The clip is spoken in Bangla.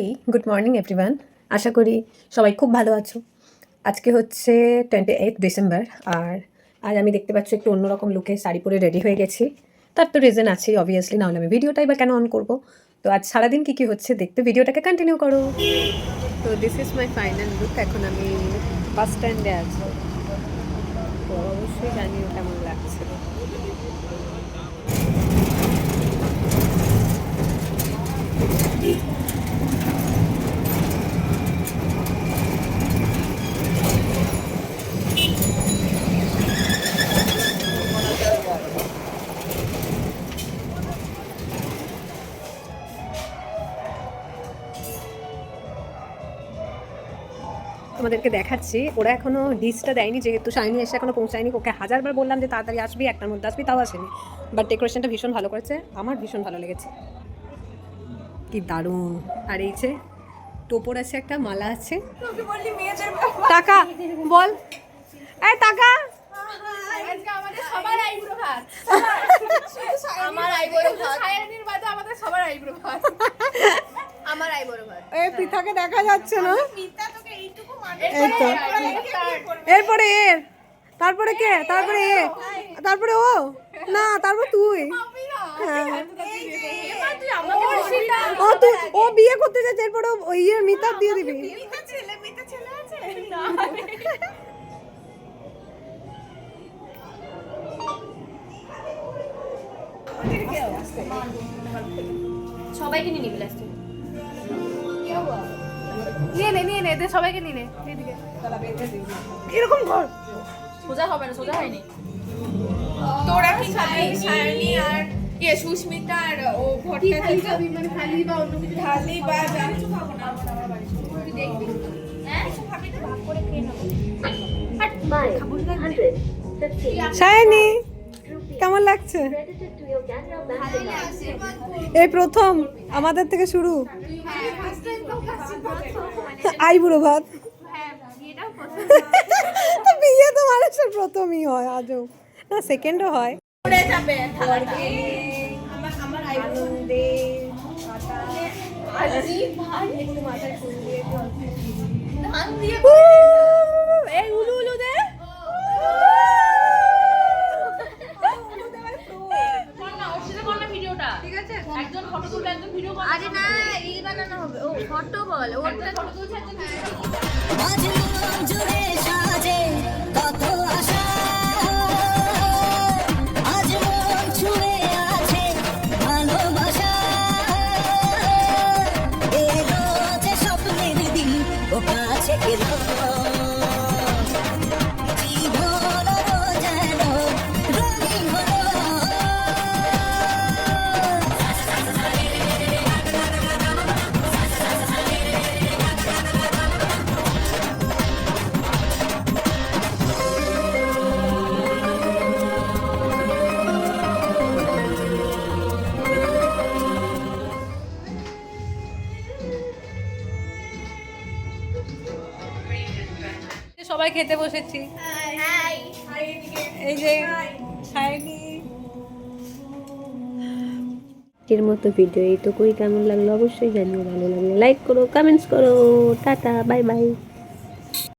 এই গুড মর্নিং এভরিওয়ান আশা করি সবাই খুব ভালো আছো। আজকে হচ্ছে টোয়েন্টি এইট ডিসেম্বর আর আজ আমি দেখতে পাচ্ছি একটু অন্যরকম লুকে শাড়ি পরে রেডি হয়ে গেছি। তার তো রিজন আছে অবভিয়াসলি নাহলে আমি ভিডিওটাই বা কেন অন করব? তো আজ সারাদিন কী কী হচ্ছে দেখতে ভিডিওটাকে কন্টিনিউ করো। তো this is my final look এখন আমি বাস স্ট্যান্ডে আছি। তো অবশ্যই জানিও কেমন লাগছে। তোমাদেরকে দেখাচ্ছি। ওরা এখনও ডিসটা দেয়নি যেহেতু শাইনি এসে এখনও পৌঁছায়নি। ওকে হাজারবার বললাম যে তাড়াতাড়ি আসবি একটার মধ্যে আসবি তাও আসেনি। বাট ডেকোরেশনটা ভীষণ ভালো করেছে। আমার ভীষণ ভালো লেগেছে। কি দারুণ। আর এই যে টোপর আছে একটা মালা আছে। টাকা বল। এই টাকা। আজকে আমাদের সবার আইব্রো ভাত। আমার আইব্রো ভাত। সায়ানির বাদে আমাদের সবার আইব্রো ভাত। আমার আইব্রো ভাত। এই পৃথাকে দেখা যাচ্ছে না। এই তো। এরপরে এর তারপরে কে? তারপরে এ তারপরে ও? না তারপর তুই। হ্যাঁ। ও তুই ও বিয়ে করতে যাচ্ছে এরপরে ও ইয়ে মিতার দিয়ে দিবি। মিতা ছেলে মিতা ছেলে আছে না সবাইকে নিয়ে নিবি লাস্টে নিয়ে নে নিয়ে নে এদের সবাইকে নিয়ে নে। এদিকে এরকম কর সোজা হবে না সোজা হয়নি। তোরা কি খাবি সায়নী আর ইয়ে সুস্মিতা আর ও ভট্টা কি খাবি? মানে খালি বা অন্য কিছু খালি বা যা কিছু খাব না। তুই দেখবি হ্যাঁ? কিছু খাবি তো ভাগ করে খেয়ে নেব Smile 150 সায়নি! কেমন লাগছে. এই প্রথম আমাদের থেকে শুরু? আইবুড়ো ভাত। তো বিয়ে তো মানুষের প্রথমই হয় আজও। না সেকেন্ডও হয়। ধান দিয়ে আরে না রিল বানানো হবে। ও ফটো বল ওটা ফটো তুলছে জুড়ে কাছে এলো। সবাই খেতে বসেছি। এই যে সায়নি এর মতো ভিডিও এই তো এইটুকুই কেমন লাগল? অবশ্যই জানিও। ভালো লাগল লাইক করো কমেন্টস করো। Tata bye bye